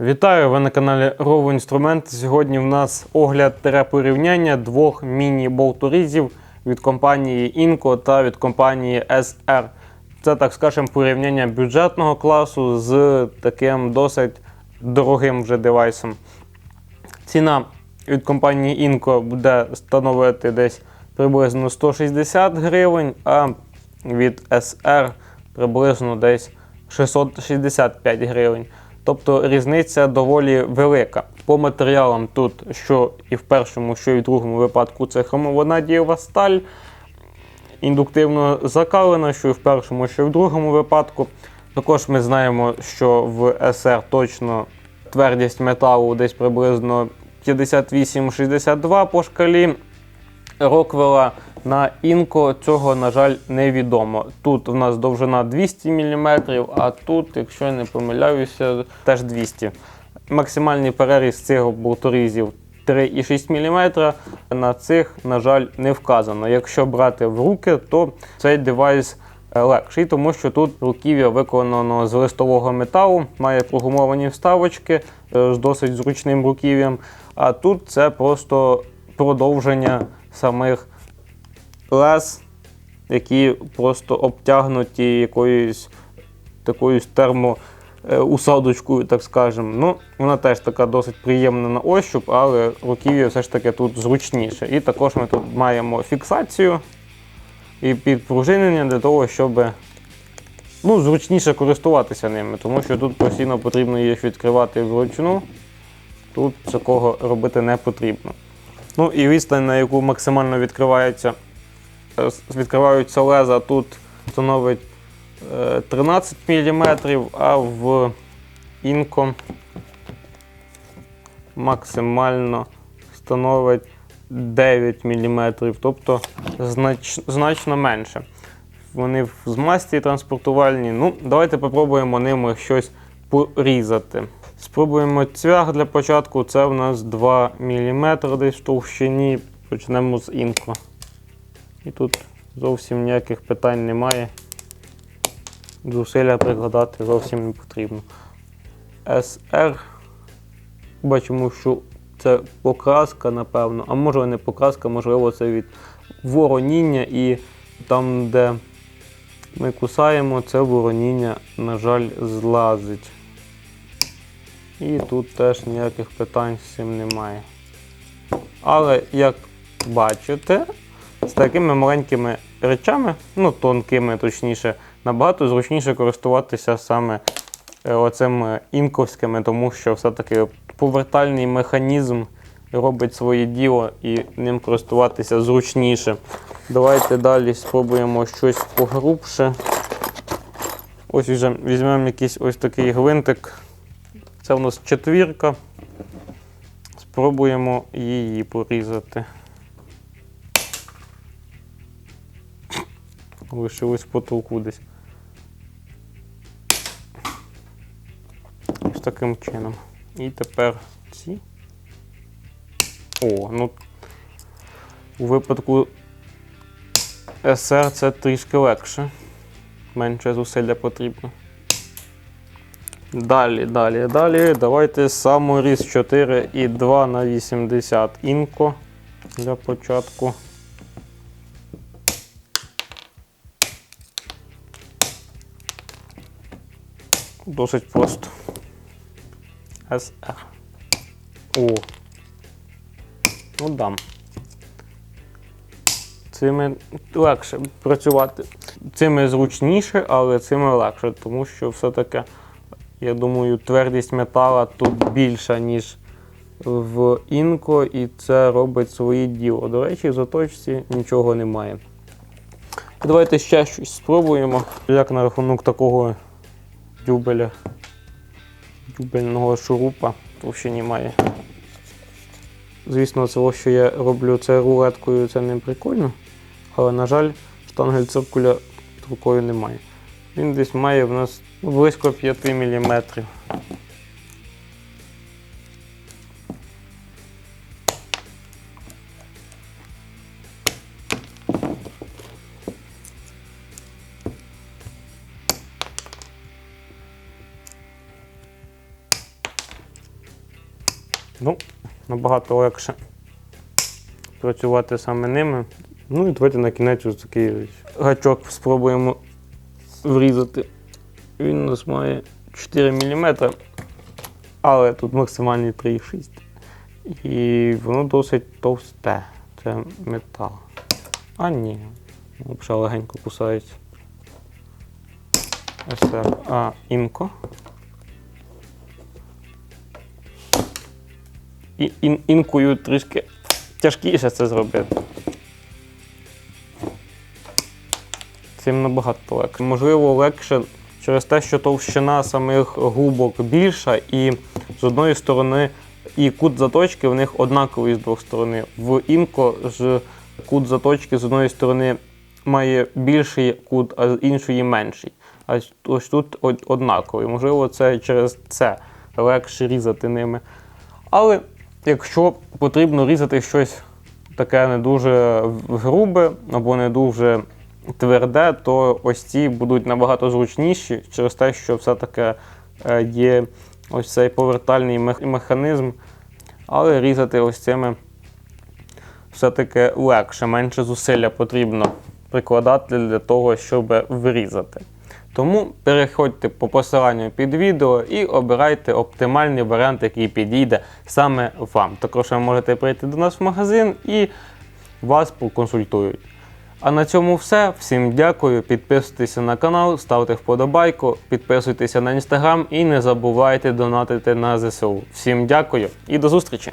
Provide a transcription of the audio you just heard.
Вітаю! Ви на каналі Rovo Інструмент. Сьогодні в нас огляд порівняння двох міні-болторізів від компанії Inco та від компанії SR. Це, так скажемо, порівняння бюджетного класу з таким досить дорогим вже девайсом. Ціна від компанії Inco буде становити десь приблизно 160 гривень, а від SR приблизно десь 665 гривень. Тобто різниця доволі велика. По матеріалам тут, що і в першому, що і в другому випадку, це хромованадієва сталь, індуктивно закалена, що і в першому, що і в другому випадку. Також ми знаємо, що в SR точно твердість металу десь приблизно 58-62 по шкалі. Роквела на інко цього, на жаль, невідомо. Тут у нас довжина 200 мм, а тут, якщо я не помиляюся, теж 200 Максимальний переріз цих болторізів 3,6 мм. На цих, на жаль, не вказано. Якщо брати в руки, то цей девайс е, легший, тому що тут руків'я виконано з листового металу, має прогумовані вставочки е, з досить зручним руків'ям. А тут це просто продовження самих лез, які просто обтягнуті якоюсь такою термоусадочкою, так скажемо. Ну, вона теж така досить приємна на ощуп, але руків'я все ж таки тут зручніше. І також ми тут маємо фіксацію і підпружинення для того, щоб ну, зручніше користуватися ними, тому що тут постійно потрібно їх відкривати вручну. Тут такого робити не потрібно. Ну і відстань, на яку максимально відкривається, е, відкриваються леза, тут становить е, 13 мм, а в інко максимально становить 9 мм, тобто знач, значно менше. Вони в змасті транспортувальні. Ну, давайте попробуємо ними щось порізати. Спробуємо цвях для початку. Це в нас 2 мм десь в товщині. Почнемо з інко. І тут зовсім ніяких питань немає. Зусилля прикладати зовсім не потрібно. SR. Бачимо, що це покраска, напевно, а може не покраска, можливо, це від вороніння і там, де ми кусаємо, це вороніння, на жаль, злазить. І тут теж ніяких питань з цим немає. Але, як бачите, з такими маленькими речами, ну тонкими точніше, набагато зручніше користуватися саме е, оцими інковськими, тому що все-таки повертальний механізм робить своє діло і ним користуватися зручніше. Давайте далі спробуємо щось погрубше. Ось вже візьмемо якийсь ось такий гвинтик. Це у нас четвірка. Спробуємо її порізати. Лишилось в потолку десь. Ось таким чином. І тепер ці. О, ну у випадку СР це трішки легше. Менше зусилля потрібно. Далі, далі, далі. Давайте саморіз 4 і 2 на 80 інко для початку. Досить просто. СР. О. Ну дам. Цими легше працювати. Цими зручніше, але цими легше, тому що все-таки. Я думаю, твердість метала тут більша, ніж в інко, і це робить своє діло. До речі, в заточці нічого немає. Давайте ще щось спробуємо. Як на рахунок такого дюбеля, дюбельного шурупа, товщині має. Звісно, це, що я роблю це рулеткою, це не прикольно. Але, на жаль, штангель циркуля рукою немає. Він десь має в нас близько 5 мм. Ну, набагато легше працювати саме ними. Ну і давайте на кінець ось такий гачок спробуємо врізати. Він у нас має 4 мм, але тут максимальний 3,6. І воно досить товсте. Це метал. А ні. Взагалі легенько кусається. А ін, інкою трішки тяжкіше це зробити. Цим набагато легше. Можливо, легше через те, що товщина самих губок більша, і з одної сторони і кут заточки в них однаковий з двох сторон. В інко ж кут заточки з одної сторони має більший кут, а з іншої менший. А ось тут однаковий. Можливо, це через це легше різати ними. Але якщо потрібно різати щось таке не дуже грубе або не дуже тверде, то ось ці будуть набагато зручніші через те, що все-таки е, є ось цей повертальний механізм, але різати ось цими все-таки легше, менше зусилля потрібно прикладати для того, щоб вирізати. Тому переходьте по посиланню під відео і обирайте оптимальний варіант, який підійде саме вам. Також ви можете прийти до нас в магазин і вас проконсультують. А на цьому все. Всім дякую. Підписуйтеся на канал, ставте вподобайку, підписуйтеся на інстаграм і не забувайте донатити на ЗСУ. Всім дякую і до зустрічі!